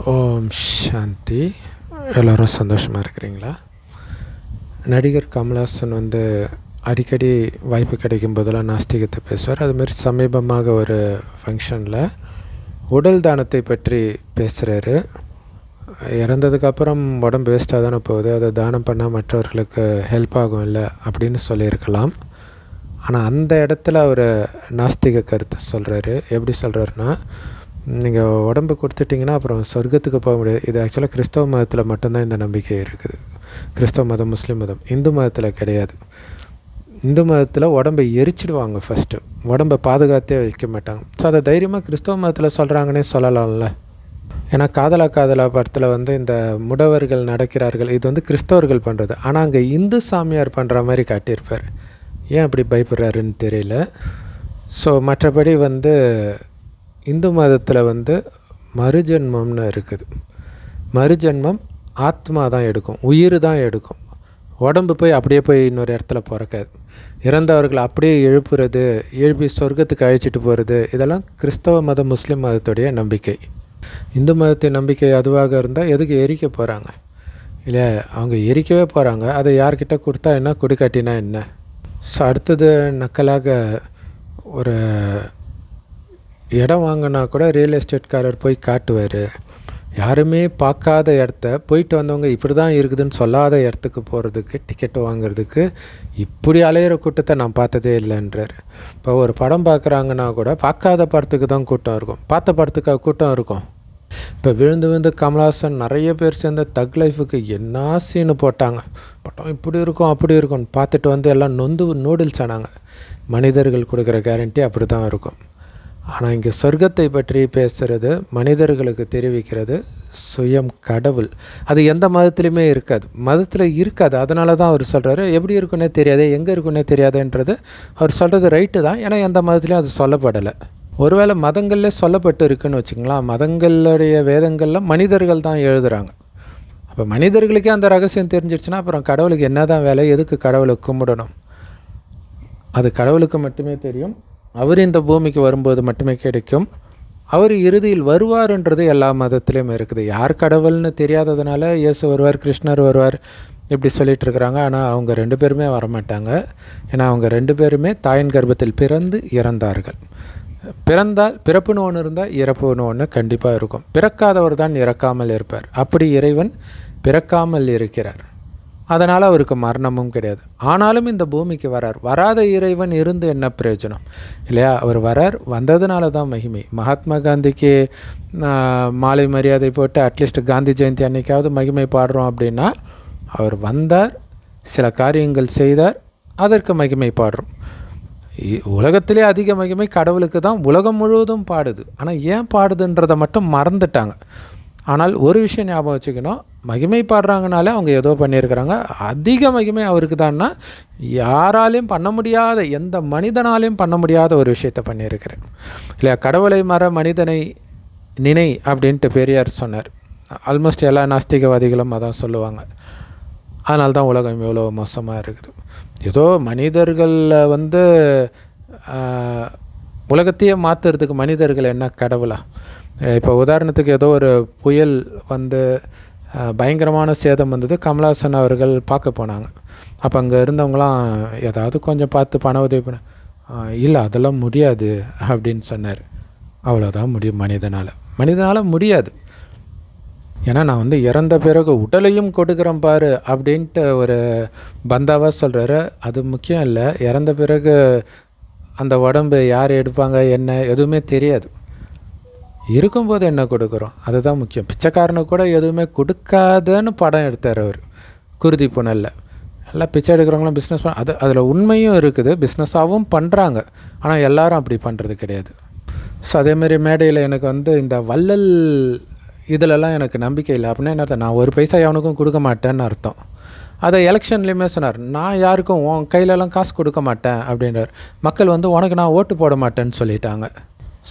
ஓம் சாந்தி. எல்லோரும் சந்தோஷமாக இருக்கிறீங்களா? நடிகர் கமல்ஹாசன் வந்து அடிக்கடி வாய்ப்பு கிடைக்கும் போதெல்லாம் நாஸ்திகத்தை பேசுவார். அதுமாரி சமீபமாக ஒரு ஃபங்க்ஷனில் உடல் தானத்தை பற்றி பேசுகிறாரு இறந்ததுக்கப்புறம் உடம்பு வேஸ்ட்டாக தானே போகுது. அதை தானம் பண்ணால் மற்றவர்களுக்கு ஹெல்ப் ஆகும் இல்லை அப்படின்னு சொல்லியிருக்கலாம். ஆனால் அந்த இடத்துல அவர் நாஸ்திக கருத்தை சொல்கிறாரு எப்படி சொல்கிறாருன்னா நீங்கள் உடம்பு கொடுத்துட்டிங்கன்னா அப்புறம் சொர்க்கத்துக்கு போக முடியாது. இது ஆக்சுவலாக கிறிஸ்தவ மதத்தில் மட்டும்தான் இந்த நம்பிக்கை இருக்குது. கிறிஸ்தவ மதம் முஸ்லீம் மதம் இந்து மதத்தில் கிடையாது. இந்து மதத்தில் உடம்பை எரிச்சிடுவாங்க ஃபஸ்ட்டு உடம்பை பாதுகாத்தே வைக்க மாட்டாங்க. ஸோ அதை தைரியமாக கிறிஸ்தவ மதத்தில் சொல்கிறாங்கன்னே சொல்லலாம்ல. ஏன்னா காதலா காதலா படத்தில் வந்து இந்த முடவர்கள் நடக்கிறார்கள். இது வந்து கிறிஸ்தவர்கள் பண்ணுறது ஆனால் அங்கே இந்து சாமியார் பண்ணுற மாதிரி காட்டியிருப்பார். ஏன் அப்படி பயப்படுறாருன்னு தெரியல. ஸோ மற்றபடி வந்து இந்து மதத்தில் வந்து மறுஜென்மம்னு இருக்குது. மறுஜென்மம் ஆத்மா தான் எடுக்கும். உயிர் தான் எடுக்கும். உடம்பு போய் அப்படியே போய் இன்னொரு இடத்துல பிறக்காது. இறந்தவர்களை அப்படியே எழுப்புறது எழுப்பி சொர்க்கத்துக்கு அழைச்சிட்டு போகிறது இதெல்லாம் கிறிஸ்தவ மதம் முஸ்லீம் மதத்துடைய நம்பிக்கை. இந்து மதத்தின் நம்பிக்கை அதுவாக இருந்தால் எதுக்கு எரிக்க போகிறாங்க இல்லை அவங்க எரிக்கவே போகிறாங்க அதை யார்கிட்ட கொடுத்தா என்ன குடிக்காட்டினா என்ன? ஸோ அடுத்தது நக்கலாக ஒரு இடம் வாங்கினா கூட ரியல் எஸ்டேட்காரர் போய் காட்டுவார். யாருமே பார்க்காத இடத்த போயிட்டு வந்தவங்க இப்படி தான் இருக்குதுன்னு சொல்லாத இடத்துக்கு போகிறதுக்கு டிக்கெட்டு வாங்குறதுக்கு இப்படி அலையிற கூட்டத்தை நான் பார்த்ததே இல்லைன்றார். இப்போ ஒரு படம் பார்க்குறாங்கன்னா கூட பார்க்காத படத்துக்கு தான் கூட்டம் இருக்கும். பார்த்த படத்துக்காக கூட்டம் இருக்கும். இப்போ விழுந்து விழுந்து கமல்ஹாசன் நிறைய பேர் சேர்ந்த தக் லைஃபுக்கு என்ன சீனு போட்டாங்க? படம் இப்படி இருக்கும் அப்படி இருக்கும்னு பார்த்துட்டு வந்து எல்லாம் நொந்து நூடுல்ஸ் ஆனாங்க. மனிதர்கள் கொடுக்குற கேரண்டி அப்படி தான் இருக்கும். ஆனால் இங்கே சொர்க்கத்தை பற்றி பேசுகிறது மனிதர்களுக்கு தெரிவிக்கிறது சுயம் கடவுள். அது எந்த மதத்துலேயுமே இருக்காது. மதத்தில் இருக்காது. அதனால தான் அவர் சொல்கிறாரு எப்படி இருக்குன்னே தெரியாது எங்கே இருக்குன்னே தெரியாதுன்றது அவர் சொல்கிறது ரைட்டு தான். ஏன்னா எந்த மதத்துலேயும் அது சொல்லப்படலை. ஒருவேளை மதங்களில் சொல்லப்பட்டு இருக்குன்னு வச்சுங்களேன் மதங்களுடைய வேதங்களில் மனிதர்கள் தான் எழுதுகிறாங்க அப்போ மனிதர்களுக்கே அந்த ரகசியம் தெரிஞ்சிடுச்சுன்னா அப்புறம் கடவுளுக்கு என்ன தான் வேலை? எதுக்கு கடவுளை கும்பிடணும்? அது கடவுளுக்கு மட்டுமே தெரியும். அவர் இந்த பூமிக்கு வரும்போது மட்டுமே கிடைக்கும். அவர் இறுதியில் வருவார்ன்றது எல்லா மதத்துலேயும் இருக்குது. யார் கடவுள்னு தெரியாததுனால இயேசு வருவார் கிருஷ்ணர் வருவார் இப்படி சொல்லிட்டு இருக்கிறாங்க. ஆனால் அவங்க ரெண்டு பேருமே வரமாட்டாங்க. ஏன்னா அவங்க ரெண்டு பேருமே தாயின் கர்ப்பத்தில் பிறந்து இறந்தார்கள். பிறந்தால் பிறப்புன்னு ஒன்று இருந்தால் இறப்புன்னு ஒன்று கண்டிப்பாக இருக்கும். பிறக்காதவர் தான் இறக்காமல் இருப்பார். அப்படி இறைவன் பிறக்காமல் இருக்கிறார். அதனால் அவருக்கு மரணமும் கிடையாது. ஆனாலும் இந்த பூமிக்கு வரார். வராத இறைவன் இருந்து என்ன பிரயோஜனம்? இல்லையா? அவர் வரார். வந்ததுனால தான் மகிமை. மகாத்மா காந்திக்கு மாலை மரியாதை போட்டு அட்லீஸ்ட் காந்தி ஜெயந்தி அன்னைக்காவது மகிமை பாடுறோம் அப்படின்னா அவர் வந்தார் சில காரியங்கள் செய்தார் அதற்கு மகிமை பாடுறோம். உலகத்திலே அதிக மகிமை கடவுளுக்கு தான். உலகம் முழுவதும் பாடுது. ஆனால் ஏன் பாடுதுன்றதை மட்டும் மறந்துட்டாங்க. ஆனால் ஒரு விஷயம் ஞாபகம் வச்சுக்கணும். மகிமை பாடுறாங்கனாலே அவங்க ஏதோ பண்ணியிருக்கிறாங்க. அதிக மகிமை அவருக்கு தான்னா யாராலையும் பண்ண முடியாத எந்த மனிதனாலையும் பண்ண முடியாத ஒரு விஷயத்த பண்ணியிருக்கிறேன் இல்லையா? கடவுளை மற மனிதனை நினை அப்படின்ட்டு பெரியார் சொன்னார். ஆல்மோஸ்ட் எல்லா நாஸ்திகவாதிகளும் அதான் சொல்லுவாங்க. அதனால தான் உலகம் எவ்வளோ மோசமாக இருக்குது. ஏதோ மனிதர்களில் வந்து உலகத்தையே மாற்றுறதுக்கு மனிதர்கள் என்ன கடவுளா? இப்போ உதாரணத்துக்கு ஏதோ ஒரு புயல் வந்து பயங்கரமான சேதம் வந்தது. கமல்ஹாசன் அவர்கள் பார்க்க போனாங்க. அப்போ அங்கே இருந்தவங்களாம் ஏதாவது கொஞ்சம் பார்த்து பண உதவி பண்ண. இல்லை அதெல்லாம் முடியாது அப்படின்னு சொன்னார். அவ்வளோதான் முடியும் மனிதனால். மனிதனால் முடியாது. ஏன்னா நான் வந்து இறந்த பிறகு உடலையும் கொடுக்குறேன் பாரு அப்படின்ட்டு ஒரு பந்தாவாக சொல்கிறாரு அது முக்கியம் இல்லை. இறந்த பிறகு அந்த உடம்பு யார் எடுப்பாங்க என்ன எதுவுமே தெரியாது. இருக்கும்போது என்ன கொடுக்குறோம்? அதுதான் முக்கியம். பிச்சைக்காரனு கூட எதுவுமே கொடுக்காதன்னு படம் எடுத்தார் அவர். குருதி புனலில். எல்லாம் பிச்சை எடுக்கிறவங்களாம் பிஸ்னஸ் பண்ண அது அதில் உண்மையும் இருக்குது. பிஸ்னஸாகவும் பண்ணுறாங்க ஆனால் எல்லாரும் அப்படி பண்ணுறது கிடையாது. ஸோ அதேமாரி மேடையில் எனக்கு வந்து இந்த வள்ளல் இதிலெல்லாம் எனக்கு நம்பிக்கை இல்லை. அப்படின்னா என்ன நான் ஒரு பைசா எவனுக்கும் கொடுக்க மாட்டேன்னு அர்த்தம். அதை எலெக்ஷன்லேயுமே சொன்னார். நான் யாருக்கும் உன் கையிலலாம் காசு கொடுக்க மாட்டேன் அப்படின்றார். மக்கள் வந்து உனக்கு நான் ஓட்டு போட மாட்டேன்னு சொல்லிட்டாங்க.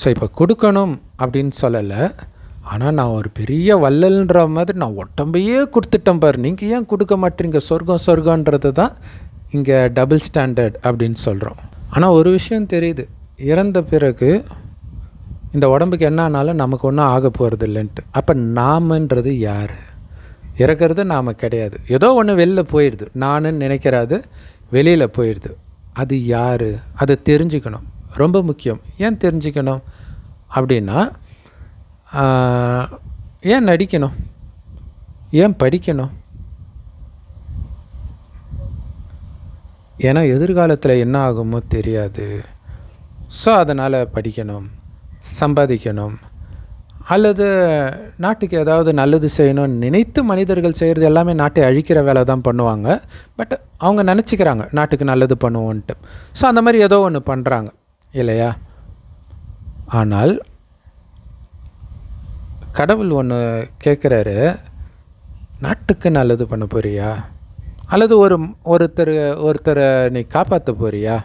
ஸோ இப்போ கொடுக்கணும் அப்படின்னு சொல்லலை. ஆனால் நான் ஒரு பெரிய வள்ளல்ன்ற மாதிரி நான் உடம்பையே கொடுத்துட்டேன் பாரு. நீங்கள் ஏன் கொடுக்க மாட்டீங்க? சொர்க்கம் சொர்க்கன்றது தான் இங்கே டபுள் ஸ்டாண்டர்ட் அப்படின்னு சொல்கிறோம் ஆனால் ஒரு விஷயம் தெரியுது. இறந்த பிறகு இந்த உடம்புக்கு என்ன ஆனாலும் நமக்கு ஒன்றும் ஆக போகிறது இல்லைன்ட்டு அப்போ நாமன்றது யார்? இறக்கிறது நாம் கிடையாது. ஏதோ ஒன்று வெளில போயிடுது. நானுன்னு நினைக்கிறாது வெளியில் போயிடுது. அது யார்? அதை தெரிஞ்சுக்கணும். ரொம்ப முக்கியம். ஏன் தெரிஞ்சுக்கணும்? அப்படின்னா ஏன் நடிக்கணும்? ஏன் படிக்கணும்? ஏன்னா எதிர்காலத்தில் என்ன ஆகுமோ தெரியாது. ஸோ அதனால் படிக்கணும். சம்பாதிக்கணும். அல்லது நாட்டுக்கு ஏதாவது நல்லது செய்யணும்னு நினைத்து மனிதர்கள் செய்கிறது எல்லாமே நாட்டை அழிக்கிற வேலை தான் பண்ணுவாங்க. பட் அவங்க நினச்சிக்கிறாங்க நாட்டுக்கு நல்லது பண்ணுவோன்ட்டு. ஸோ அந்த மாதிரி ஏதோ ஒன்று பண்ணுறாங்க இல்லையா? ஆனால் கடவுள் ஒன்று கேட்குறாரு நாட்டுக்கு நல்லது பண்ண போறியா? அல்லது ஒரு ஒருத்தர் ஒருத்தரை நீ காப்பாற்ற போறியா?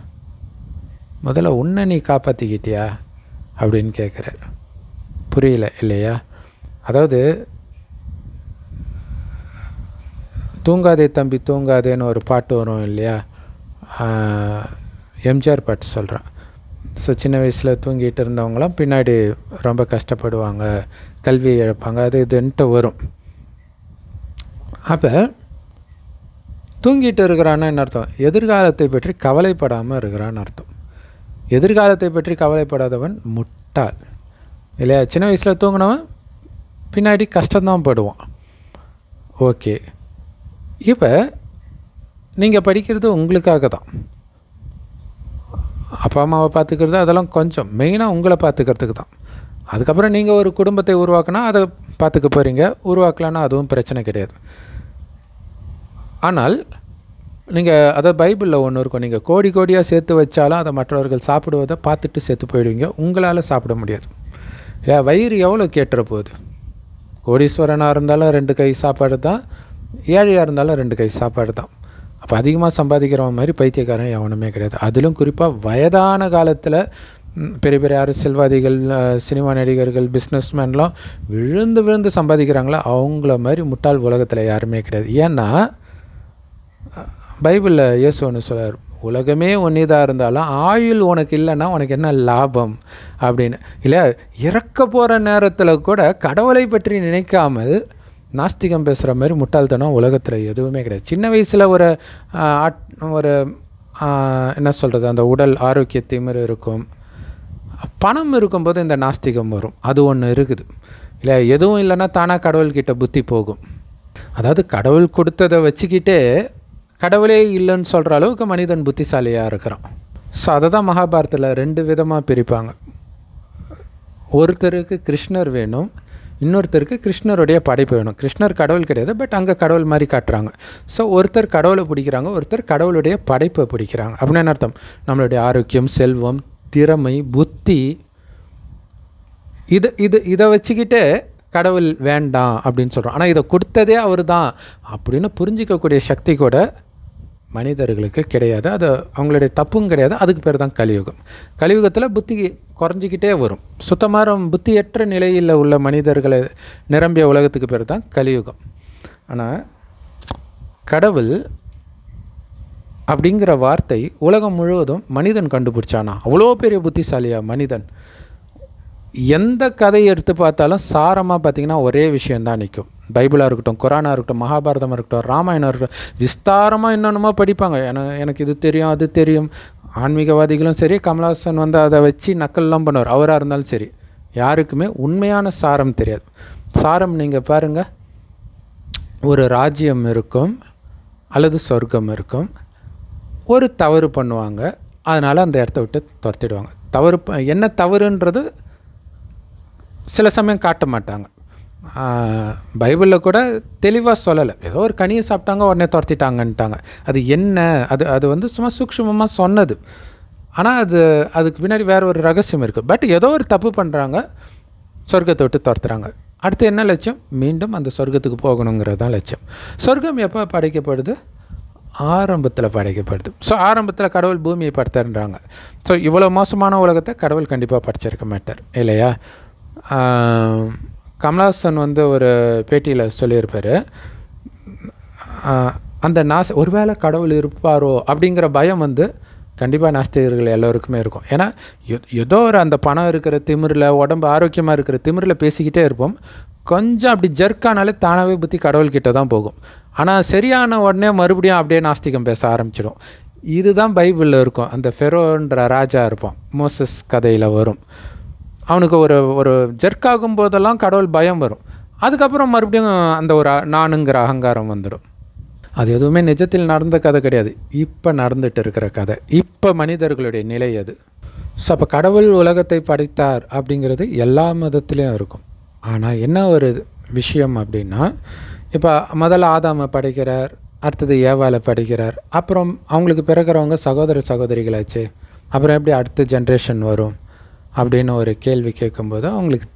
முதல்ல உன்னை நீ காப்பாற்றிக்கிட்டியா அப்படின்னு கேட்குறாரு. புரியல இல்லையா? அதாவது தூங்காதே தம்பி தூங்காதேன்னு ஒரு பாட்டு வரும் இல்லையா? எம்ஜிஆர் பாட்டு சொல்கிறேன் ஸோ சின்ன வயசில் தூங்கிட்டு இருந்தவங்களாம் பின்னாடி ரொம்ப கஷ்டப்படுவாங்க கல்வி இழப்பாங்க அது இதுன்ட்டு வரும். அப்போ தூங்கிட்டு இருக்கிறான்னு என்ன அர்த்தம்? எதிர்காலத்தை பற்றி கவலைப்படாமல் இருக்கிறான்னு அர்த்தம். எதிர்காலத்தை பற்றி கவலைப்படாதவன் முட்டாள். இல்லையா? சின்ன வயசில் தூங்கினவன் பின்னாடி கஷ்டம்தான் படுவான். ஓகே. இப்போ நீங்கள் படிக்கிறது உங்களுக்காக தான். அப்பா அம்மாவை பார்த்துக்கிறது அதெல்லாம் கொஞ்சம். மெயினாக உங்களை பார்த்துக்கிறதுக்கு தான். அதுக்கப்புறம் நீங்கள் ஒரு குடும்பத்தை உருவாக்கினா அதை பார்த்துக்க போகிறீங்க உருவாக்கலான்னா அதுவும் பிரச்சனை கிடையாது. ஆனால் நீங்கள் அதை பைபிளில் ஒன்று இருக்கும். நீங்கள் கோடி கோடியாக சேர்த்து வச்சாலும் அதை மற்றவர்கள் சாப்பிடுவதை பார்த்துட்டு சேர்த்து போயிடுவீங்க. உங்களால் சாப்பிட முடியாது. ஏன் வயிறு எவ்வளோ கேட்டுற போகுது? கோடீஸ்வரனாக இருந்தாலும் ரெண்டு கை சாப்பாடு தான். ஏழையாக இருந்தாலும் ரெண்டு கை சாப்பாடு தான். அப்போ அதிகமாக சம்பாதிக்கிறவன் மாதிரி பைத்தியக்காரன் எவனுமே கிடையாது. அதிலும் குறிப்பாக வயதான காலத்தில் பெரிய பெரிய அரசியல்வாதிகள் சினிமா நடிகர்கள் பிஸ்னஸ்மேன்லாம் விழுந்து விழுந்து சம்பாதிக்கிறாங்களோ? அவங்கள மாதிரி முட்டாள் உலகத்தில் யாருமே கிடையாது. ஏன்னா பைபிளில் இயேசு ஒன்று சொல்கிறார் உலகமே ஒன்றிதாக இருந்தாலும் ஆயுள் உனக்கு இல்லைன்னா உனக்கு என்ன லாபம்? அப்படின்னு. இல்லை இறக்க போகிற நேரத்தில் கூட கடவுளை பற்றி நினைக்காமல் நாஸ்திகம் பேசுகிற மாதிரி முட்டாள்தனம் உலகத்தில் எதுவுமே கிடையாது. சின்ன வயசில் ஒரு ஆட்- ஒரு என்ன சொல்கிறது அந்த உடல் ஆரோக்கிய இருக்கும். பணம் இருக்கும்போது இந்த நாஸ்திகம் வரும். அது ஒன்று இருக்குது. இல்லை எதுவும் இல்லைன்னா தானாக கடவுள்கிட்ட புத்தி போகும். அதாவது கடவுள் கொடுத்ததை வச்சுக்கிட்டே கடவுளே இல்லைன்னு சொல்கிற அளவுக்கு மனிதன் புத்திசாலியாக இருக்கிறான். ஸோ அதை தான் மகாபாரத்தில் ரெண்டு விதமாக பிரிப்பாங்க. ஒருத்தருக்கு கிருஷ்ணர் வேணும் இன்னொருத்தருக்கு கிருஷ்ணருடைய படைப்பு வேணும். கிருஷ்ணர் கடவுள் கிடையாது பட் அங்கே கடவுள் மாதிரி காட்டுறாங்க. ஸோ ஒருத்தர் கடவுளை பிடிக்கிறாங்க ஒருத்தர் கடவுளுடைய படைப்பை பிடிக்கிறாங்க. அப்படின்னு என்ன அர்த்தம்? நம்மளுடைய ஆரோக்கியம் செல்வம் திறமை புத்தி இது இது இதை வச்சுக்கிட்டு கடவுள் வேண்டாம் அப்படின்னு சொல்கிறோம் ஆனால் இதை கொடுத்ததே அவர் தான் அப்படின்னு புரிஞ்சிக்கக்கூடிய சக்தி கூட மனிதர்களுக்கு கிடையாது. அது அவங்களுடைய தப்பும் கிடையாது. அதுக்கு பேர் தான் கலியுகம். கலியுகத்தில் புத்தி குறைஞ்சிக்கிட்டே வரும். சுத்தமாக புத்தியற்ற நிலையில் உள்ள மனிதர்களை நிரம்பிய உலகத்துக்கு பேர் தான் கலியுகம். ஆனால் கடவுள் அப்படிங்கிற வார்த்தை உலகம் முழுவதும் மனிதன் கண்டுபிடிச்சானா? அவ்வளோ பெரிய புத்திசாலியா மனிதன்? எந்த கதையை எடுத்து பார்த்தாலும் சாரமாக பார்த்தீங்கன்னா ஒரே விஷயந்தான் நிற்கும். பைபிளாக இருக்கட்டும் குரானாக இருக்கட்டும் மகாபாரதமாக இருக்கட்டும் ராமாயணம் இருக்கட்டும் விஸ்தாரமாக என்னென்னமோ படிப்பாங்க. எனக்கு எனக்கு இது தெரியும் அது தெரியும். ஆன்மீகவாதிகளும் சரி கமலஹாசன் வந்து அதை வச்சு நக்கல்லாம் பண்ணுவார். அவராக இருந்தாலும் சரி. யாருக்குமே உண்மையான சாரம் தெரியாது. சாரம் நீங்கள் பாருங்கள் ஒரு ராஜ்யம் இருக்கும் அல்லது சொர்க்கம் இருக்கும். ஒரு தவறு பண்ணுவாங்க. அதனால் அந்த இடத்த விட்டு துரத்திடுவாங்க. தவறு ப- என்ன தவறுன்றது? சில சமயம் காட்ட மாட்டாங்க. பைபிளில் கூட தெளிவாக சொல்லலை. ஏதோ ஒரு கனியை சாப்பிட்டாங்க உடனே துரத்திட்டாங்கன்ட்டாங்க. அது என்ன? அது அது வந்து சும்மா சூக்ஷமமாக சொன்னது. ஆனால் அது அதுக்கு பின்னாடி வேறு ஒரு ரகசியம் இருக்குது பட் ஏதோ ஒரு தப்பு பண்ணுறாங்க சொர்க்கத்தை விட்டு துரத்துறாங்க. அடுத்து என்ன லட்சியம்? மீண்டும் அந்த சொர்க்கத்துக்கு போகணுங்கிறது தான் லட்சியம். சொர்க்கம் எப்போ படைக்கப்படுது? ஆரம்பத்தில் படைக்கப்படுது. ஸோ ஆரம்பத்தில் கடவுள் பூமியை படுத்துன்றாங்க ஸோ இவ்வளோ மோசமான உலகத்தை கடவுள் கண்டிப்பாக படைச்சிருக்க மாட்டார். இல்லையா? கமலஹாசன் வந்து ஒரு பேட்டியில் சொல்லியிருப்பார். அந்த நாச ஒருவேளை கடவுள் இருப்பாரோ அப்படிங்கிற பயம் வந்து கண்டிப்பாக நாஸ்திகர்கள் எல்லோருக்குமே இருக்கும். ஏன்னா ஏதோ ஒரு அந்த பணம் இருக்கிற திமிரில் உடம்பு ஆரோக்கியமாக இருக்கிற திமிரில் பேசிக்கிட்டே இருப்போம். கொஞ்சம் அப்படி ஜெர்க்கானாலே தானாகவே புத்தி கடவுள்கிட்ட தான் போகும். ஆனால் சரியான உடனே மறுபடியும் அப்படியே நாஸ்திகம் பேச ஆரம்பிச்சிடும். இதுதான் பைபிளில் இருக்கும். அந்த ஃபெரோன்ற ராஜா இருப்பான். மோசஸ் கதையில் வரும். அவனுக்கு ஒரு ஒரு ஜெர்க்காகும் போதெல்லாம் கடவுள் பயம் வரும். அதுக்கப்புறம் மறுபடியும் அந்த ஒரு நானுங்கிற அகங்காரம் வந்துடும். அது எதுவுமே நிஜத்தில் நடந்த கதை கிடையாது. இப்போ நடந்துட்டு இருக்கிற கதை. இப்போ மனிதர்களுடைய நிலை அது. ஸோ அப்போ கடவுள் உலகத்தை படைத்தார் அப்படிங்கிறது எல்லா மதத்துலேயும் இருக்கும். ஆனால் என்ன ஒரு விஷயம் அப்படின்னா இப்போ முதல்ல ஆதாமை படைக்கிறார் அடுத்தது ஏவாளை படைக்கிறார். அப்புறம் அவங்களுக்கு பிறக்கிறவங்க சகோதர சகோதரிகளாச்சு. அப்புறம் எப்படி அடுத்த ஜென்ரேஷன் வரும்? அப்படின்னு ஒரு கேள்வி கேட்கும்போது அவங்களுக்கு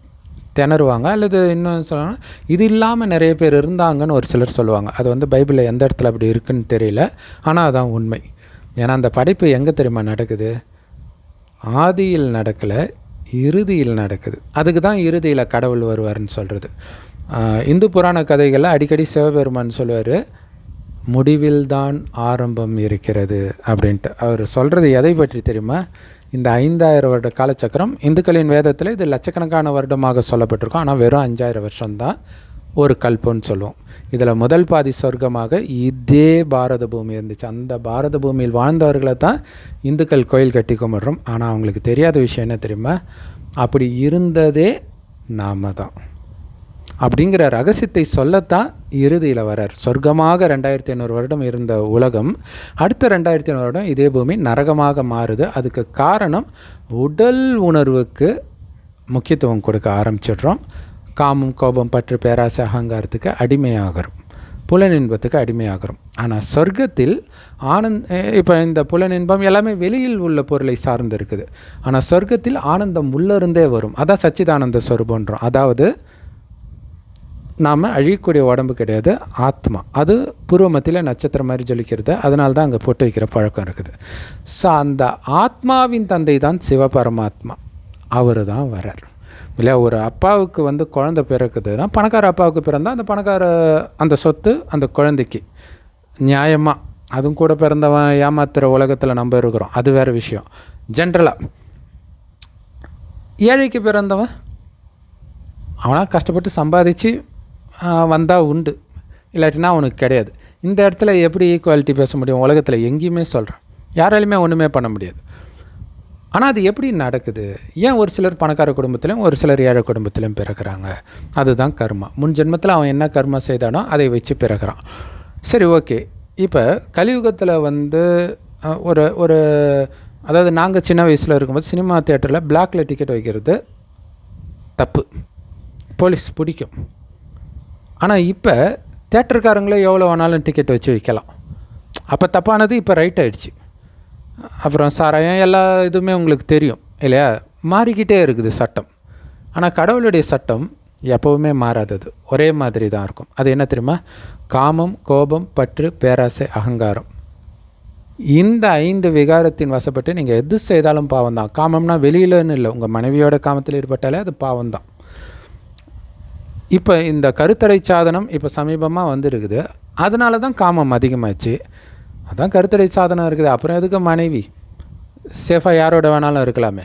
திணறுவாங்க. அல்லது இன்னும் சொல்லணும் இது இல்லாமல் நிறைய பேர் இருந்தாங்கன்னு ஒரு சிலர் சொல்லுவாங்க. அது வந்து பைபிளில் எந்த இடத்துல அப்படி இருக்குன்னு தெரியல. ஆனால் அதான் உண்மை. ஏன்னா அந்த படைப்பு எங்கே தெரியுமா நடக்குது? ஆதியில் நடக்கலை இறுதியில் நடக்குது. அதுக்கு தான் இறுதியில் கடவுள் வருவார்னு சொல்கிறது இந்து புராண கதைகளில் அடிக்கடி சிவபெருமான் சொல்லுவார் முடிவில்தான் ஆரம்பம் இருக்கிறது அப்படின்ட்டு. அவர் சொல்கிறது எதை பற்றி தெரியுமா? இந்த ஐந்தாயிரம் வருட காலச்சக்கரம் இந்துக்களின் வேதத்தில் இது லட்சக்கணக்கான வருடமாக சொல்லப்பட்டிருக்கும். ஆனால் வெறும் அஞ்சாயிரம் வருஷம்தான் ஒரு கல்பம்னு சொல்லுவோம். இதில் முதல் பாதி சொர்க்கமாக இதே பாரத பூமி இருந்துச்சு. அந்த பாரத பூமியில் வாழ்ந்தவர்களை தான் இந்துக்கள் கோயில் கட்டி கும்பிட்றோம். ஆனால் அவங்களுக்கு தெரியாத விஷயம் என்ன தெரியுமா? அப்படி இருந்ததே நாம தான். அப்படிங்கிற ரகசியத்தை சொல்லத்தான் இறுதியில் வரார் சொர்க்கமாக ரெண்டாயிரத்தி ஐநூறு வருடம் இருந்த உலகம் அடுத்த ரெண்டாயிரத்தி ஐநூறு வருடம் இதே பூமி நரகமாக மாறுது. அதுக்கு காரணம் உடல் உணர்வுக்கு முக்கியத்துவம் கொடுக்க ஆரம்பிச்சிடுறோம். காமம் கோபம் பற்று பேராசை அகங்காரத்துக்கு அடிமையாகிறோம். புலனின்பத்துக்கு அடிமையாகிறோம். ஆனால் சொர்க்கத்தில் ஆனந்த் இப்போ இந்த புலனின்பம் எல்லாமே வெளியில் உள்ள பொருளை சார்ந்து இருக்குது. ஆனால் சொர்க்கத்தில் ஆனந்தம் உள்ளிருந்தே வரும். அதான் சச்சிதானந்த சொரூபன்றோம் அதாவது நாம் அழியக்கூடிய உடம்பு கிடையாது ஆத்மா. அது பூர்வமத்தில் நட்சத்திரம் மாதிரி ஜொலிக்கிறது. அதனால தான் அங்கே போட்டு வைக்கிற பழக்கம் இருக்குது. ஸோ அந்த ஆத்மாவின் தந்தை தான் சிவபரமாத்மா. அவர் தான் வரார் இல்லையா ஒரு அப்பாவுக்கு வந்து குழந்தை பிறக்குதுன்னா பணக்கார அப்பாவுக்கு பிறந்தால் அந்த பணக்கார அந்த சொத்து அந்த குழந்தைக்கு. நியாயமாக அதுவும் கூட பிறந்தவன் ஏமாத்துகிற உலகத்தில் நம்ம இருக்கிறோம். அது வேறு விஷயம். ஜென்ரலாக ஏழைக்கு பிறந்தவன் அவனாக கஷ்டப்பட்டு சம்பாதிச்சு வந்தால் உண்டு. இல்லாட்டினா அவனுக்கு கிடையாது. இந்த இடத்துல எப்படி ஈக்குவாலிட்டி பேச முடியும்? உலகத்தில் எங்கேயுமே சொல்கிறேன் யாராலையுமே ஒன்றுமே பண்ண முடியாது. ஆனால் அது எப்படி நடக்குது? ஏன் ஒரு சிலர் பணக்கார குடும்பத்திலையும் ஒரு சிலர் ஏழை குடும்பத்திலையும் பிறக்கிறாங்க? அதுதான் கர்மா. முன் ஜென்மத்தில் அவன் என்ன கர்மா செய்தானோ அதை வச்சு பிறக்கிறான். சரி ஓகே. இப்போ கலியுகத்தில் வந்து ஒரு ஒரு அதாவது நாங்கள் சின்ன வயசில் இருக்கும்போது சினிமா தேட்டரில் பிளாக்ல டிக்கெட் வைக்கிறது தப்பு. போலீஸ் பிடிக்கும். ஆனால் இப்போ தேட்டருக்காரங்களே எவ்வளோ வேணாலும் டிக்கெட் வச்சு விற்கலாம். அப்போ தப்பானது இப்போ ரைட் ஆகிடுச்சு அப்புறம் சாராயம் எல்லா இதுவுமே உங்களுக்கு தெரியும் இல்லையா? மாறிக்கிட்டே இருக்குது சட்டம். ஆனால் கடவுளுடைய சட்டம் எப்போவுமே மாறாதது. ஒரே மாதிரி தான் இருக்கும். அது என்ன தெரியுமா? காமம் கோபம் பற்று பேராசை அகங்காரம். இந்த ஐந்து விகாரத்தின் வசப்பட்டு நீங்கள் எது செய்தாலும் பாவம் தான் காமம்னா வெளியிலன்னு இல்லை. உங்கள் மனைவியோட காமத்தில் ஈடுபட்டாலே அது பாவம் தான் இப்போ இந்த கருத்தடை சாதனம் இப்போ சமீபமாக வந்துருக்குது. அதனால தான் காமம் அதிகமாச்சு. அதான் கருத்தடை சாதனம் இருக்குது. அப்புறம் எதுக்கு மனைவி? சேஃபாக யாரோட வேணாலும் இருக்கலாமே.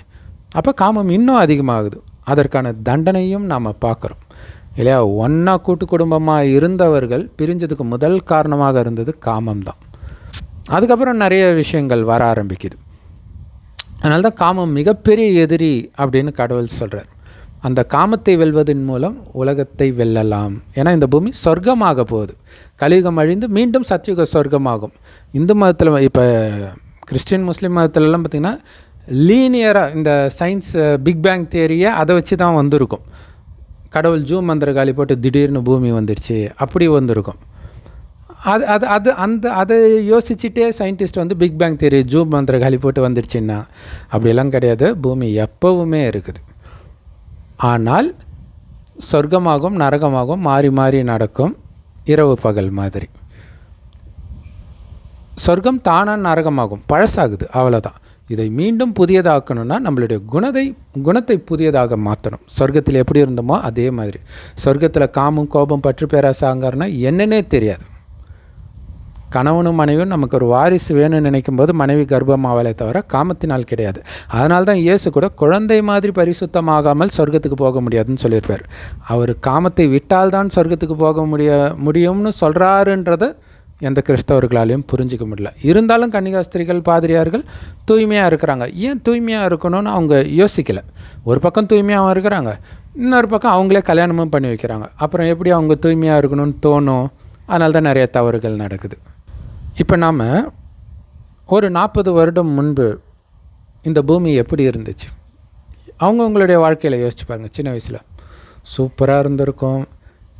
அப்போ காமம் இன்னும் அதிகமாகுது. அதற்கான தண்டனையும் நாம் பார்க்குறோம். இல்லையா? ஒன்றா கூட்டு குடும்பமாக இருந்தவர்கள் பிரிஞ்சதுக்கு முதல் காரணமாக இருந்தது காமம் தான். அதுக்கப்புறம் நிறைய விஷயங்கள் வர ஆரம்பிக்குது. அதனால தான் காமம் மிகப்பெரிய எதிரி அப்படின்னு கடவுள் சொல்கிறார் அந்த காமத்தை வெல்வதன் மூலம் உலகத்தை வெல்லலாம். ஏன்னா இந்த பூமி சொர்க்கமாக போகுது. கலியுகம் அழிந்து மீண்டும் சத்யுக சொர்க்கமாகும். இந்து மதத்தில் இப்போ கிறிஸ்டின் முஸ்லீம் மதத்துலலாம் பார்த்திங்கன்னா லீனியராக இந்த சயின்ஸ் பிக் பேங் தியரியை அதை வச்சு தான் வந்திருக்கும். கடவுள் ஜூ மந்திர காலி போட்டு திடீர்னு பூமி வந்துடுச்சு அப்படி வந்திருக்கும். அது அது அது அந்த அதை யோசிச்சுட்டே சயின்டிஸ்ட் வந்து பிக் பேங் தேரி ஜூ மந்திர காலி போட்டு வந்துடுச்சுன்னா அப்படிலாம் கிடையாது. பூமி எப்போவுமே இருக்குது. ஆனால் சொர்க்கமாகவும் நரகமாகவும் மாறி மாறி நடக்கும் இரவு பகல் மாதிரி. சொர்க்கம் தானாக நரகமாகும். பழசாகுது அவ்வளோதான் இதை மீண்டும் புதியதாக்கணும்னா நம்மளுடைய குணத்தை குணத்தை புதியதாக மாற்றணும் சொர்க்கத்தில் எப்படி இருந்தோமோ அதே மாதிரி. சொர்க்கத்தில் காமம் கோபம் பற்று பேராசாங்காரனா என்னன்னே தெரியாது. கணவனும் மனைவியும் நமக்கு ஒரு வாரிசு வேணும்னு நினைக்கும் போது மனைவி கர்ப்பமாவலே தவிர காமத்தினால் கிடையாது. அதனால தான் இயேசு கூட குழந்தை மாதிரி பரிசுத்தமாகாமல் சொர்க்கத்துக்கு போக முடியாதுன்னு சொல்லியிருப்பார். அவர் காமத்தை விட்டால் தான் சொர்க்கத்துக்கு போக முடிய முடியும்னு சொல்கிறாருன்றதை எந்த கிறிஸ்தவர்களாலையும் புரிஞ்சிக்க முடியல. இருந்தாலும் கன்னிகாஸ்திரிகள் பாதிரியார்கள் தூய்மையாக இருக்கிறாங்க. ஏன் தூய்மையாக இருக்கணும்னு அவங்க யோசிக்கலை. ஒரு பக்கம் தூய்மையாகவும் இருக்கிறாங்க. இன்னொரு பக்கம் அவங்களே கல்யாணமும் பண்ணி வைக்கிறாங்க. அப்புறம் எப்படி அவங்க தூய்மையாக இருக்கணும்னு தோணும்? அதனால தான் நிறைய தவறுகள் நடக்குது. இப்போ நாம் ஒரு நாற்பது வருடம் முன்பு இந்த பூமி எப்படி இருந்துச்சு? அவங்கவுங்களுடைய வாழ்க்கையில் யோசிச்சு பாருங்கள் சின்ன வயசில். சூப்பராக இருந்திருக்கும்.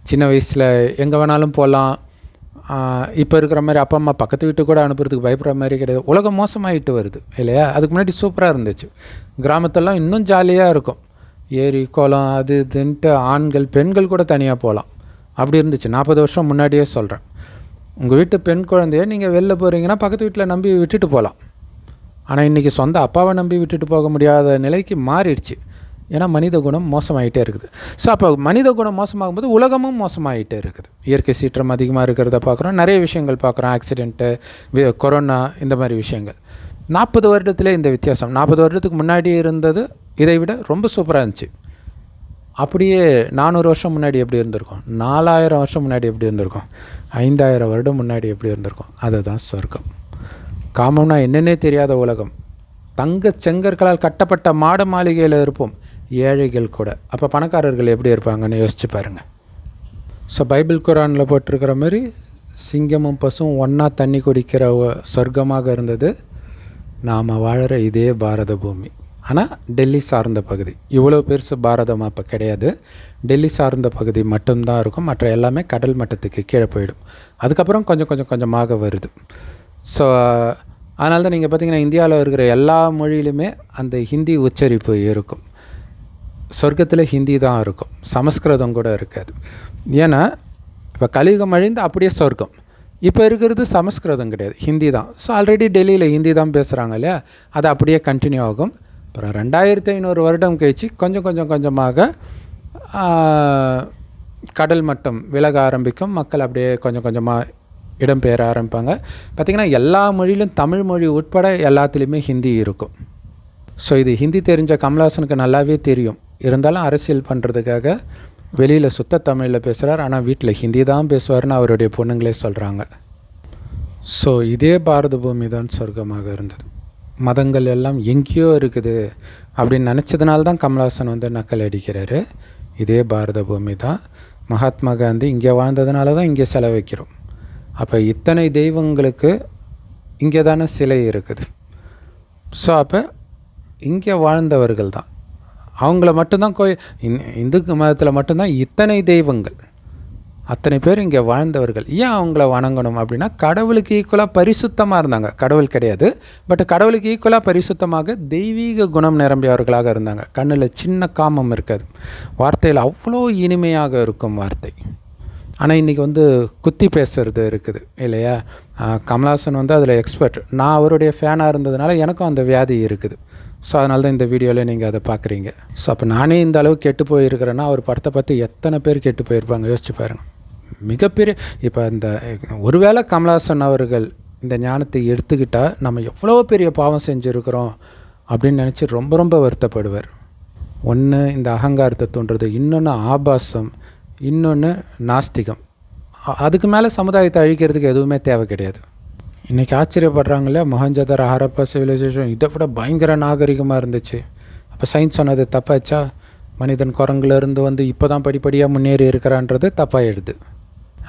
சின்ன வயசில் எங்கே வேணாலும் போகலாம் இப்போ இருக்கிற மாதிரி அப்பா அம்மா பக்கத்து வீட்டு கூட அனுப்புறதுக்கு பயப்படுற மாதிரி கிடையாது. உலகம் மோசமாகிட்டு வருது இல்லையா? அதுக்கு முன்னாடி சூப்பராக இருந்துச்சு. கிராமத்தெல்லாம் இன்னும் ஜாலியாக இருக்கும். ஏரி குளம் அது இதுன்ட்டு ஆண்கள் பெண்கள் கூட தனியாக போகலாம் அப்படி இருந்துச்சு. நாற்பது வருஷம் முன்னாடியே சொல்கிறேன் உங்கள் வீட்டு பெண் குழந்தைய நீங்கள் வெளில போகிறீங்கன்னா பக்கத்து வீட்டில் நம்பி விட்டுட்டு போகலாம் ஆனால் இன்றைக்கி சொந்த அப்பாவை நம்பி விட்டுட்டு போக முடியாத நிலைக்கு மாறிடுச்சு. ஏன்னா மனித குணம் மோசமாகிட்டே இருக்குது. ஸோ அப்போ மனித குணம் மோசமாகும்போது உலகமும் மோசமாகிட்டே இருக்குது. இயற்கை சீற்றம் அதிகமாக இருக்கிறத பார்க்குறோம். நிறைய விஷயங்கள் பார்க்குறோம். ஆக்சிடெண்ட்டு கொரோனா இந்த மாதிரி விஷயங்கள். நாற்பது வருடத்திலே இந்த வித்தியாசம். நாற்பது வருடத்துக்கு முன்னாடி இருந்தது இதை விட ரொம்ப சூப்பராக இருந்துச்சு. அப்படியே நானூறு வருஷம் முன்னாடி எப்படி இருந்திருக்கும்? நாலாயிரம் வருஷம் முன்னாடி எப்படி இருந்திருக்கும்? ஐந்தாயிரம் வருடம் முன்னாடி எப்படி இருந்திருக்கும்? அதுதான் சொர்க்கம். காமம்னா என்னென்னே தெரியாத உலகம். தங்க செங்கற்களால் கட்டப்பட்ட மாட மாளிகையில் இருப்போம். ஏழைகள் கூட. அப்போ பணக்காரர்கள் எப்படி இருப்பாங்கன்னு யோசிச்சு பாருங்கள் ஸோ பைபிள் குரானில் போட்டிருக்கிற மாதிரி சிங்கமும் பசும் ஒன்றா தண்ணி குடிக்கிற சொர்க்கமாக இருந்தது. நாம் வாழுற இதே பாரத பூமி. ஆனால் டெல்லி சார்ந்த பகுதி. இவ்வளோ பெருசு பாரதம் அப்போ கிடையாது. டெல்லி சார்ந்த பகுதி மட்டும்தான் இருக்கும். மற்ற எல்லாமே கடல் மட்டத்துக்கு கீழே போயிடும். அதுக்கப்புறம் கொஞ்சம் கொஞ்சம் கொஞ்சமாக வருது. ஸோ அதனால தான் நீங்கள் பார்த்தீங்கன்னா இந்தியாவில் இருக்கிற எல்லா மொழியிலுமே அந்த ஹிந்தி உச்சரிப்பு இருக்கும். சொர்க்கத்தில் ஹிந்தி தான் இருக்கும். சமஸ்கிருதம் கூட இருக்காது. ஏன்னா இப்போ கலியுகம் அழிந்து அப்படியே சொர்க்கம். இப்போ இருக்கிறது சமஸ்கிருதம் கிடையாது. ஹிந்தி தான். ஸோ ஆல்ரெடி டெல்லியில் ஹிந்தி தான் பேசுகிறாங்க இல்லையா? அது அப்படியே கண்டினியூ ஆகும். அப்புறம் ரெண்டாயிரத்தி ஐநூறு வருடம் கழிச்சு கொஞ்சம் கொஞ்சம் கொஞ்சமாக கடல் மட்டம் விலக ஆரம்பிக்கும். மக்கள் அப்படியே கொஞ்சம் கொஞ்சமாக இடம்பெயர ஆரம்பிப்பாங்க. பார்த்திங்கன்னா எல்லா மொழியிலும் தமிழ் மொழி உட்பட எல்லாத்துலேயுமே ஹிந்தி இருக்கும். ஸோ இது ஹிந்தி தெரிஞ்ச கமல்ஹாசனுக்கு நல்லாவே தெரியும். இருந்தாலும் அரசியல் பண்ணுறதுக்காக வெளியில் சுத்த தமிழில் பேசுகிறார் ஆனால் வீட்டில் ஹிந்தி தான் பேசுவார்னு அவருடைய பொண்ணுங்களே சொல்கிறாங்க ஸோ இதே பாரத பூமி தான் சொர்க்கமாக இருந்தது. மதங்கள் எல்லாம் எங்கேயோ இருக்குது அப்படின்னு நினச்சதுனால தான் கமல்ஹாசன் வந்து நக்கல் அடிக்கிறாரு. இதே பாரத பூமி தான். மகாத்மா காந்தி இங்கே வாழ்ந்ததுனால தான் இங்கே செலவைக்கிறோம் அப்போ இத்தனை தெய்வங்களுக்கு இங்கே தானே சிலை இருக்குது. ஸோ அப்போ இங்கே வாழ்ந்தவர்கள் தான். அவங்கள மட்டும்தான் கோயில் இந்து மதத்தில் மட்டும்தான் இத்தனை தெய்வங்கள். அத்தனை பேர் இங்கே வாழ்ந்தவர்கள். ஏன் அவங்கள வணங்கணும் அப்படின்னா கடவுளுக்கு ஈக்குவலாக பரிசுத்தமாக இருந்தாங்க. கடவுள் கிடையாது. பட் கடவுளுக்கு ஈக்குவலாக பரிசுத்தமாக தெய்வீக குணம் நிரம்பியவர்களாக இருந்தாங்க. கண்ணில் சின்ன காமம் இருக்காது. வார்த்தையில் அவ்வளோ இனிமையாக இருக்கும் வார்த்தை. ஆனால் இன்றைக்கி வந்து குத்தி பேசுறது இருக்குது. இல்லையா? கமலாசன் வந்து அதில் எக்ஸ்பர்ட் நான் அவருடைய ஃபேனாக இருந்ததுனால எனக்கும் அந்த வியாதி இருக்குது. ஸோ அதனால தான் இந்த வீடியோவில் நீங்கள் அதை பார்க்குறீங்க ஸோ அப்போ நானே இந்த அளவு கெட்டு போயிருக்கிறேன்னா அவர் படத்தை பார்த்து எத்தனை பேர் கெட்டு போயிருப்பாங்க? யோசிச்சு பாருங்கள் மிகப்பெரிய இப்போ இந்த ஒருவேளை கமலாசன் அவர்கள் இந்த ஞானத்தை எடுத்துக்கிட்டால் நம்ம எவ்வளோ பெரிய பாவம் செஞ்சுருக்கிறோம் அப்படின்னு நினச்சி ரொம்ப ரொம்ப வருத்தப்படுவர். ஒன்று இந்த அகங்காரத்தை தோன்றது இன்னொன்று ஆபாசம் இன்னொன்று நாஸ்திகம். அதுக்கு மேலே சமுதாயத்தை அழிக்கிறதுக்கு எதுவுமே தேவை கிடையாது. இன்றைக்கி ஆச்சரியப்படுறாங்களே மொஹஞ்சதர் ஹரப்பா சிவிலைசேஷன் இதை விட பயங்கர நாகரிகமாக இருந்துச்சு. அப்போ சயின்ஸ் சொன்னது தப்பாச்சா? மனிதன் குரங்குலேருந்து வந்து இப்போ தான் படிப்படியாக முன்னேறி இருக்கிறான்றது தப்பாகிடுது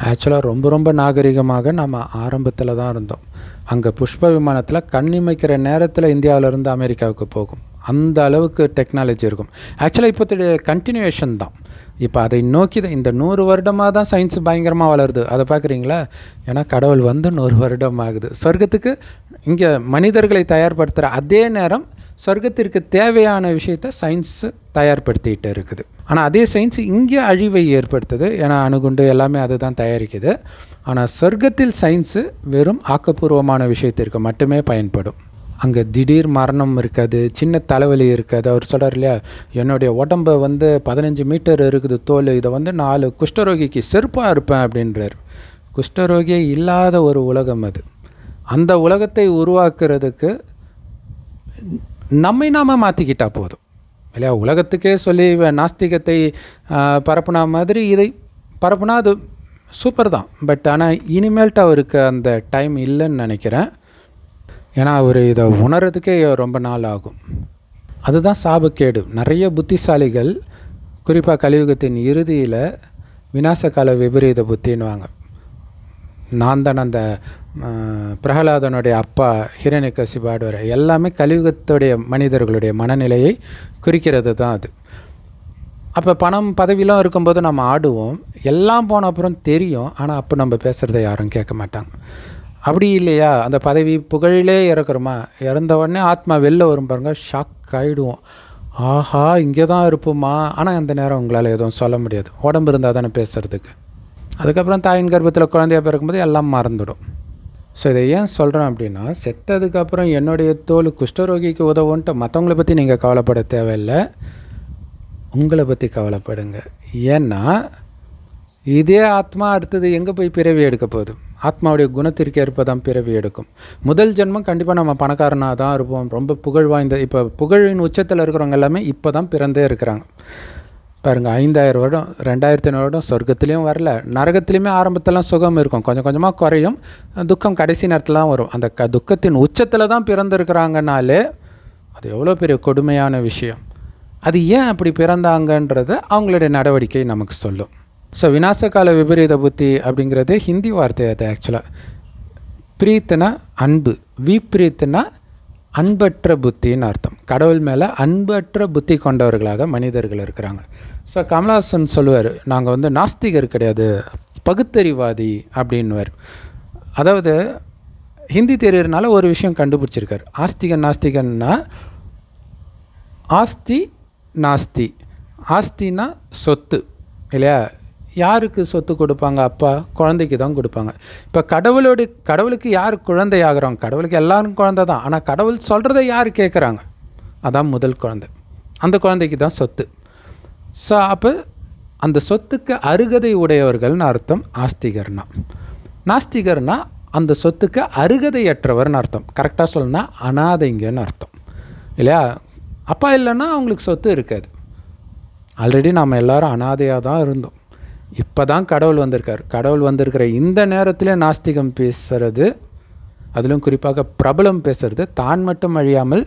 ஆக்சுவலாக ரொம்ப ரொம்ப நாகரிகமாக நம்ம ஆரம்பத்தில் தான் இருந்தோம். அங்கே புஷ்ப விமானத்தில் கண்ணிமைக்கிற நேரத்தில் இந்தியாவிலேருந்து அமெரிக்காவுக்கு போகும். அந்த அளவுக்கு டெக்னாலஜி இருக்கும். ஆக்சுவலாக இப்போ கண்டினியூவேஷன் தான். இப்போ அதை நோக்கி தான் இந்த நூறு வருடமாக தான் சயின்ஸ் பயங்கரமாக வளருது. அதை பார்க்குறீங்களா? ஏன்னா கடவுள் வந்து நூறு வருடம் ஆகுது. சொர்க்கத்துக்கு இங்கே மனிதர்களை தயார்படுத்துகிற அதே நேரம் சொர்க்கத்திற்கு தேவையான விஷயத்தை சயின்ஸ் தயார்படுத்திக்கிட்டு இருக்குது. ஆனால் அதே சயின்ஸ் இங்கே அழிவை ஏற்படுத்துது. ஏன்னா அணுகுண்டு எல்லாமே அதுதான் தயாரிக்குது. ஆனால் சொர்க்கத்தில் சயின்ஸு வெறும் ஆக்கப்பூர்வமான விஷயத்திற்கு மட்டுமே பயன்படும். அங்கே திடீர் மரணம் இருக்காது சின்ன தலைவலி இருக்காது. அவர் சொல்கிறார் இல்லையா என்னுடைய உடம்பு வந்து பதினஞ்சு மீட்டர் இருக்குது தோல். இதை வந்து நாலு குஷ்டரோகிக்கு செருப்பாக இருப்பேன் அப்படின்றார். குஷ்டரோகியே இல்லாத ஒரு உலகம் அது. அந்த உலகத்தை உருவாக்குறதுக்கு நம்மை நாம் மாற்றிக்கிட்டா போதும். இல்லையா உலகத்துக்கே சொல்லி நாஸ்திகத்தை பரப்புனா மாதிரி இதை பரப்புனா அது சூப்பர் தான். பட் ஆனால் இனிமேல்ட்டு அவருக்கு அந்த டைம் இல்லைன்னு நினைக்கிறேன். ஏன்னா அவர் இதை உணர்றதுக்கே ரொம்ப நாள் ஆகும். அதுதான் சாபக்கேடு. நிறைய புத்திசாலிகள் குறிப்பாக கலியுகத்தின் இறுதியில் விநாசகால விபரீத புத்தின்னுவாங்க. நான் தான் அந்த பிரகலாதனுடைய அப்பா ஹிரண்யகசிபாடுவர எல்லாமே கலியுகத்துடைய மனிதர்களுடைய மனநிலையை குறிக்கிறது தான் அது. அப்போ பணம் பதவியெலாம் இருக்கும்போது நம்ம ஆடுவோம். எல்லாம் போன அப்புறம் தெரியும். ஆனால் அப்போ நம்ம பேசுகிறத யாரும் கேட்க மாட்டாங்க. அப்படி இல்லையா? அந்த பதவி புகழிலே இறக்குறோமா? இறந்த உடனே ஆத்மா வெளில வரும் பாருங்க ஷாக் ஆகிடுவோம் ஆஹா இங்கே தான் இருப்போமா? ஆனால் அந்த நேரம் உங்களால் எதுவும் சொல்ல முடியாது. உடம்பு இருந்தால் தானே பேசுகிறதுக்கு அதுக்கப்புறம் தாயின் கர்ப்பத்தில் குழந்தைய பிறக்கும்போது எல்லாம் மறந்துடும். ஸோ இதை ஏன் சொல்கிறேன் அப்படின்னா செத்ததுக்கப்புறம் என்னுடைய தோல் குஷ்டரோகிக்கு உதவுன்ட்டு மற்றவங்கள பற்றி நீங்கள் கவலைப்பட தேவையில்லை. உங்களை பற்றி கவலைப்படுங்க. ஏன்னா இதே ஆத்மா அடுத்தது எங்கே போய் பிறவி எடுக்க போகுது? ஆத்மாவுடைய குணத்திற்கு ஏற்ப தான் பிறவி எடுக்கும். முதல் ஜென்மம் கண்டிப்பாக நம்ம பணக்காரனாக தான் இருப்போம். ரொம்ப புகழ் வாய்ந்த இப்போ புகழின் உச்சத்தில் இருக்கிறவங்க எல்லாமே இப்போ தான் பிறந்தே இருக்கிறாங்க. பாருங்கள் ஐந்தாயிரம் வருடம் ரெண்டாயிரத்தி ஐநூறு வருடம் சொர்க்கத்துலேயும் வரல. நரகத்துலேயுமே ஆரம்பத்திலாம் சுகம் இருக்கும். கொஞ்சம் கொஞ்சமாக குறையும். துக்கம் கடைசி நேரத்தில் தான் வரும். அந்த க துக்கத்தின் உச்சத்தில் தான் பிறந்திருக்கிறாங்கனாலே அது எவ்வளோ பெரிய கொடுமையான விஷயம். அது ஏன் அப்படி பிறந்தாங்கன்றது அவங்களுடைய நடவடிக்கை நமக்கு சொல்லும். ஸோ விநாசகால விபரீத புத்தி அப்படிங்கிறது ஹிந்தி வார்த்தை அது ஆக்சுவலாக பிரீத்தனா அன்பு. விப்ரீத்னா அன்பற்ற புத்தின்னு அர்த்தம். கடவுள் மேலே அன்பற்ற புத்தி கொண்டவர்களாக மனிதர்கள் இருக்கிறாங்க. ஸோ கமலஹாசன் சொல்லுவார் நாங்கள் வந்து நாஸ்திகர் கிடையாது பகுத்தறிவாதி அப்படின்னுவார். அதாவது ஹிந்தி தெரியறதுனால ஒரு விஷயம் கண்டுபிடிச்சிருக்கார். ஆஸ்திகன் நாஸ்திகன்னா ஆஸ்தி நாஸ்தி. ஆஸ்தினா சொத்து இல்லையா? யாருக்கு சொத்து கொடுப்பாங்க? அப்பா குழந்தைக்கு தான் கொடுப்பாங்க. இப்போ கடவுளோடு கடவுளுக்கு யார் குழந்தை ஆகுறாங்க கடவுளுக்கு எல்லாரும் குழந்தை தான். ஆனால் கடவுள் சொல்கிறத யார் கேட்குறாங்க? அதான் முதல் குழந்தை. அந்த குழந்தைக்கு தான் சொத்து. ஸோ அப்போ அந்த சொத்துக்கு அருகதை உடையவர்கள்னு அர்த்தம் ஆஸ்திகர்னா. நாஸ்திகர்னா அந்த சொத்துக்கு அருகதையற்றவர்னு அர்த்தம். கரெக்டாக சொல்லணும்னா அனாதைங்கன்னு அர்த்தம். இல்லையா? அப்பா இல்லைன்னா அவங்களுக்கு சொத்து இருக்காது. ஆல்ரெடி நாம் எல்லாரும் அனாதையாக தான் இருந்தோம். இப்போ தான் கடவுள் வந்திருக்கார். கடவுள் வந்திருக்கிற இந்த நேரத்தில் நாஸ்திகம் பேசுகிறது அதிலும் குறிப்பாக பிரபலம் பேசுகிறது தான் மட்டும் அழியாமல்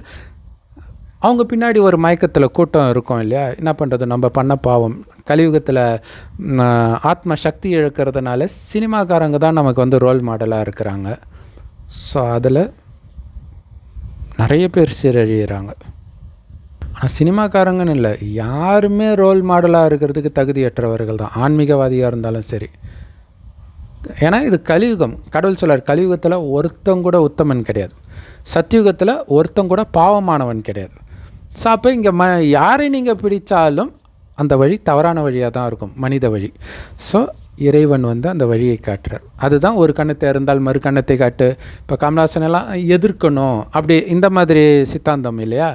அவங்க பின்னாடி ஒரு மயக்கத்தில் கூட்டம் இருக்கும் இல்லையா? என்ன பண்ணுறது நம்ம பண்ண பாவம். கலியுகத்தில் ஆத்ம சக்தி இழக்கிறதுனால சினிமாக்காரங்க தான் நமக்கு வந்து ரோல் மாடலாக இருக்கிறாங்க. ஸோ அதில் நிறைய பேர் சீரழியிறாங்க. சினிமாக்காரங்கன்னு இல்லை. யாருமே ரோல் மாடலாக இருக்கிறதுக்கு தகுதியற்றவர்கள் தான். ஆன்மீகவாதியாக இருந்தாலும் சரி. ஏன்னா இது கலியுகம். கடவுள் சொல்லார் கலியுகத்தில் ஒருத்தங்கூட உத்தமன் கிடையாது. சத்தியுகத்தில் ஒருத்தங்கூட பாவமானவன் கிடையாது. ஸோ அப்போ இங்கே ம யாரை நீங்கள் பிடித்தாலும் அந்த வழி தவறான வழியாக தான் இருக்கும். மனித வழி. ஸோ இறைவன் வந்து அந்த வழியை காட்டுறார். அதுதான் ஒரு கண்ணத்தை இருந்தால் மறு கண்ணத்தை காட்டு. இப்போ கமலாசன் எல்லாம் எதிர்க்கணும். அப்படி இந்த மாதிரி சித்தாந்தம் இல்லையா?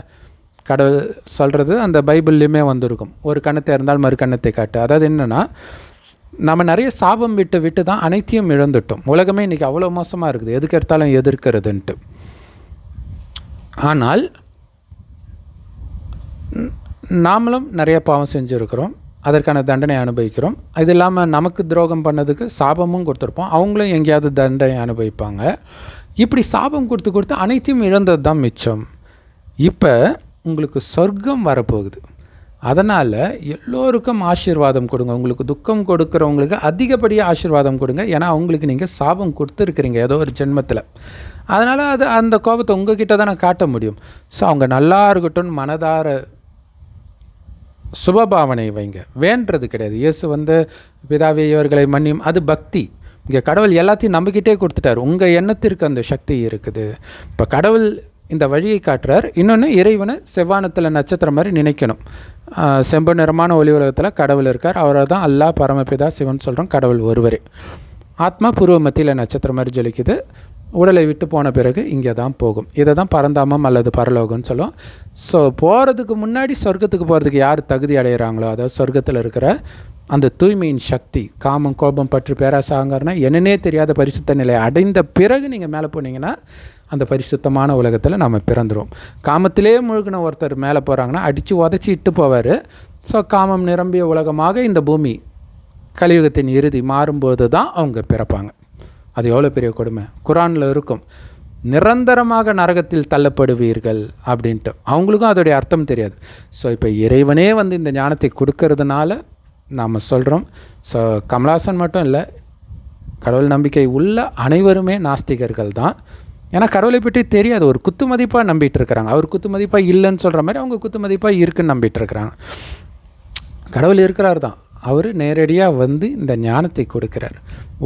கடவுள் சொல்கிறது அந்த பைபிள்லேயுமே வந்திருக்கும். ஒரு கண்ணத்தை இருந்தால் மறு கண்ணத்தை காட்டு. அதாவது என்னென்னா நம்ம நிறைய சாபம் விட்டு விட்டு தான் அனைத்தையும் இழந்துட்டோம். உலகமே இன்றைக்கி அவ்வளோ மோசமாக இருக்குது. எதுக்கு எடுத்தாலும் எதிர்க்கிறதுன்ட்டு. ஆனால் நாமளும் நிறைய பாவம் செஞ்சுருக்கிறோம். அதற்கான தண்டனை அனுபவிக்கிறோம். அது இல்லாமல் நமக்கு துரோகம் பண்ணதுக்கு சாபமும் கொடுத்துருப்போம். அவங்களும் எங்கேயாவது தண்டனை அனுபவிப்பாங்க. இப்படி சாபம் கொடுத்து கொடுத்து அனைத்தையும் இழந்தது தான் மிச்சம். இப்போ உங்களுக்கு சொர்க்கம் வரப்போகுது. அதனால் எல்லோருக்கும் ஆசீர்வாதம் கொடுங்க. உங்களுக்கு துக்கம் கொடுக்குறவங்களுக்கு அதிகப்படியாக ஆசீர்வாதம் கொடுங்க. ஏன்னா அவங்களுக்கு நீங்கள் சாபம் கொடுத்துருக்குறீங்க ஏதோ ஒரு ஜென்மத்தில். அதனால் அது அந்த கோபத்தை உங்ககிட்ட தான் நான் காட்ட முடியும். ஸோ அவங்க நல்லா இருக்கட்டும்னு மனதார சுபபாவனை வைங்க. வேண்டது கிடையாது. இயேசு வந்து பிதாவியவர்களை மன்னியும். அது பக்தி. இங்கே கடவுள் எல்லாத்தையும் நம்பிக்கிட்டே கொடுத்துட்டார். உங்கள் எண்ணத்திற்கு அந்த சக்தி இருக்குது. இப்போ கடவுள் இந்த வழியை காட்டுறார். இன்னொன்று இறைவனை செவ்வானத்தில் நட்சத்திரம் மாதிரி நினைக்கணும். செம்பு நிறமான ஒளி உலகத்தில் கடவுள் இருக்கார். அவரை தான் அல்லாஹ் பரமபிதா சிவன் சொல்கிறோம் கடவுள் ஒருவரே. ஆத்மா பூர்வ மத்தியில் நட்சத்திரம் மாதிரி ஜொலிக்குது. உடலை விட்டு போன பிறகு இங்கே தான் போகும். இதை தான் பரந்தாமம் அல்லது பரலோகம்னு சொல்லுவோம் ஸோ போகிறதுக்கு முன்னாடி சொர்க்கத்துக்கு போகிறதுக்கு யார் தகுதி அடைகிறாங்களோ அதாவது சொர்க்கத்தில் இருக்கிற அந்த தூய்மையின் சக்தி காமம் கோபம் பற்றி பேராசை என்னன்னே தெரியாத பரிசுத்த நிலை அடைந்த பிறகு நீங்கள் மேலே போனீங்கன்னா அந்த பரிசுத்தமான உலகத்தில் நம்ம பிறந்துருவோம். காமத்திலே முழுகின ஒருத்தர் மேலே போகிறாங்கன்னா அடித்து உதச்சி இட்டு போவார். ஸோ காமம் நிரம்பிய உலகமாக இந்த பூமி கலியுகத்தின் இறுதி மாறும்போது தான் அவங்க பிறப்பாங்க. அது எவ்வளோ பெரிய கொடுமை? குரானில் இருக்கும் நிரந்தரமாக நரகத்தில் தள்ளப்படுவீர்கள் அப்படின்ட்டு. அவங்களுக்கும் அதோடைய அர்த்தம் தெரியாது. ஸோ இப்போ இறைவனே வந்து இந்த ஞானத்தை கொடுக்கறதுனால நாம் சொல்கிறோம் ஸோ கமலாசன் மட்டும் இல்லை கடவுள் நம்பிக்கை உள்ள அனைவருமே நாஸ்திகர்கள் தான் ஏன்னா கடவுளை பற்றி தெரியாது. ஒரு குத்து மதிப்பாக நம்பிட்டு இருக்கிறாங்க. அவர் குத்து மதிப்பாக இல்லைன்னு சொல்கிற மாதிரி அவங்க குத்து மதிப்பாக இருக்குன்னு நம்பிட்டு இருக்கிறாங்க. கடவுள் இருக்கிறார் தான். அவர் நேரடியாக வந்து இந்த ஞானத்தை கொடுக்கிறார்.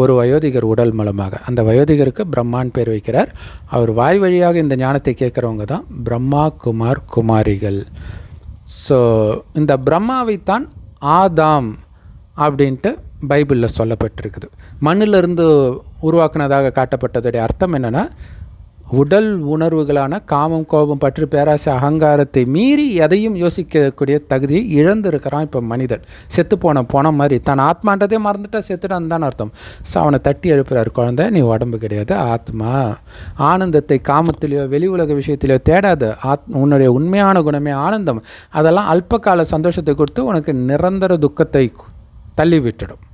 ஒரு வயோதிகர் உடல் மூலமாக. அந்த வயோதிகருக்கு பிரம்மான் பேர் வைக்கிறார். அவர் வாய் வழியாக இந்த ஞானத்தை கேட்குறவங்க தான் பிரம்மா குமார் குமாரிகள். ஸோ இந்த பிரம்மாவைத்தான் ஆதாம் அப்படின்ட்டு பைபிளில் சொல்லப்பட்டிருக்குது. மண்ணிலிருந்து உருவாக்குனதாக காட்டப்பட்டதுடைய அர்த்தம் என்னென்னா உடல் உணர்வுகளான காமம் கோபம் பற்று பேராசை அகங்காரத்தை மீறி எதையும் யோசிக்கக்கூடிய தகுதியை இழந்திருக்கிறான் இப்போ மனிதன். செத்து போன போன மாதிரி. தன் ஆத்மான்றதே மறந்துட்டா செத்துட்டான்னு தான் அர்த்தம். ஸோ அவனை தட்டி எழுப்புறாரு குழந்தை நீ உடம்பு கிடையாது ஆத்மா. ஆனந்தத்தை காமத்திலேயோ வெளி உலக விஷயத்திலேயோ தேடாத. ஆத் உன்னுடைய உண்மையான குணமே ஆனந்தம். அதெல்லாம் அல்பகால சந்தோஷத்தை கொடுத்து உனக்கு நிரந்தர துக்கத்தை தள்ளி விட்டுடும்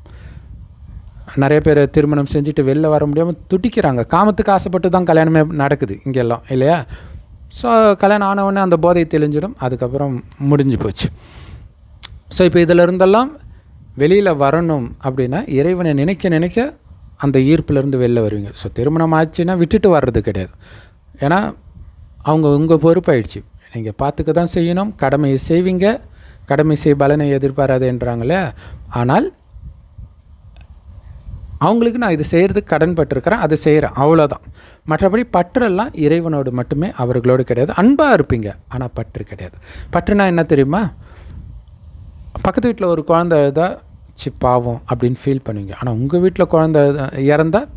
நிறைய பேர் திருமணம் செஞ்சுட்டு வெளில வர முடியாமல் துடிக்கிறாங்க. காமத்துக்கு ஆசைப்பட்டு தான் கல்யாணமே நடக்குது இங்கெல்லாம் இல்லையா? ஸோ கல்யாணம் ஆனவுடனே அந்த போதை தெளிஞ்சிடும் அதுக்கப்புறம் முடிஞ்சு போச்சு. ஸோ இப்போ இதில் இருந்தெல்லாம் வெளியில் வரணும் அப்படின்னா இறைவனை நினைக்க நினைக்க அந்த ஈர்ப்புலேருந்து வெளில வருவீங்க. ஸோ திருமணம் ஆச்சுன்னா விட்டுட்டு வர்றது கிடையாது. ஏன்னா அவங்க உங்கள் பொறுப்பாயிடுச்சு. நீங்கள் பார்த்துக்க தான் செய்யணும் கடமையை செய்வீங்க கடமை செய் பலனை எதிர்பாராதுன்றாங்களே ஆனால் அவங்களுக்கு நான் இது செய்கிறதுக்கு கடன் பட்டிருக்கிறேன் அது செய்கிறேன் அவ்வளோதான் மற்றபடி பற்றெல்லாம் இறைவனோடு மட்டுமே அவர்களோடு கிடையாது. அன்பாக இருப்பீங்க ஆனால் பற்று கிடையாது. பற்றுனா என்ன தெரியுமா? பக்கத்து வீட்டில் ஒரு குழந்தை தான் சி பாவம் அப்படின்னு ஃபீல் பண்ணுவீங்க. ஆனால் உங்கள் வீட்டில் குழந்தை இறந்தால்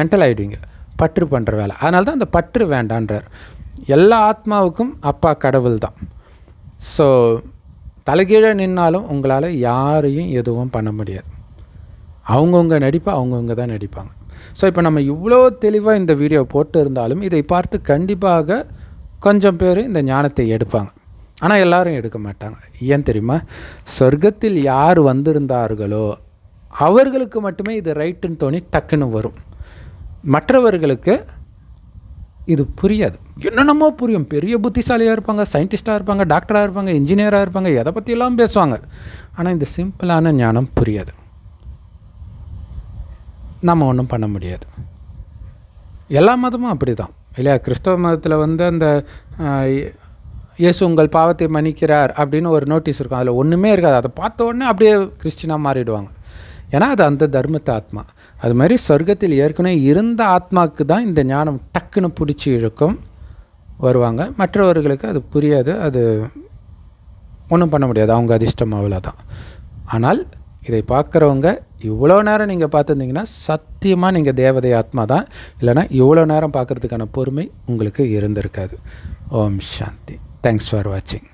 மென்டல் ஆகிடுவீங்க பற்று பண்ணுற வேலை. அதனால தான் அந்த பற்று வேண்டான்றார். எல்லா ஆத்மாவுக்கும் அப்பா கடவுள் தான். ஸோ தலைகீழே நின்னாலும் உங்களால் யாரையும் எதுவும் பண்ண முடியாது. அவங்கவுங்க நடிப்பை அவங்கவுங்க தான் நடிப்பாங்க. ஸோ இப்போ நம்ம இவ்வளோ தெளிவாக இந்த வீடியோ போட்டு இருந்தாலும் இதை பார்த்து கண்டிப்பாக கொஞ்சம் பேர் இந்த ஞானத்தை எடுப்பாங்க. ஆனால் எல்லாரும் எடுக்க மாட்டாங்க. ஏன் தெரியுமா? சொர்க்கத்தில் யார் வந்திருந்தார்களோ அவர்களுக்கு மட்டுமே இது ரைட்டுன்னு தோணி டக்குன்னு வரும். மற்றவர்களுக்கு இது புரியாது. என்னென்னமோ புரியும். பெரிய புத்திசாலியாக இருப்பாங்க சயின்டிஸ்ட்டாக இருப்பாங்க டாக்டராக இருப்பாங்க இன்ஜினியராக இருப்பாங்க எதை பற்றியெல்லாம் பேசுவாங்க. ஆனால் இந்த சிம்பிளான ஞானம் புரியாது. நம்ம ஒன்றும் பண்ண முடியாது. எல்லா மதமும் அப்படி தான் இல்லையா? கிறிஸ்தவ மதத்தில் வந்து அந்த இயேசு உங்கள் பாவத்தை மன்னிக்கிறார் அப்படின்னு ஒரு நோட்டீஸ் இருக்கும். அதில் ஒன்றுமே இருக்காது. அதை பார்த்த உடனே அப்படியே கிறிஸ்டினாக மாறிடுவாங்க. ஏன்னா அது அந்த தர்மத்தை ஆத்மா. அது மாதிரி சொர்க்கத்தில் ஏற்கனவே இருந்த ஆத்மாவுக்கு தான் இந்த ஞானம் டக்குன்னு பிடிச்சி இழுக்கும். வருவாங்க. மற்றவர்களுக்கு அது புரியாது. அது ஒன்றும் பண்ண முடியாது. அவங்க அதிர்ஷ்டம் அவ்வளோதான் ஆனால் இதை பார்க்குறவங்க இவ்வளோ நேரம் நீங்கள் பார்த்துருந்தீங்கன்னா சத்தியமாக நீங்கள் தேவதை ஆத்மா தான். இல்லைனா இவ்வளோ நேரம் பார்க்குறதுக்கான பொறுமை உங்களுக்கு இருந்திருக்காது. ஓம் சாந்தி. தேங்க்ஸ் ஃபார் வாட்சிங்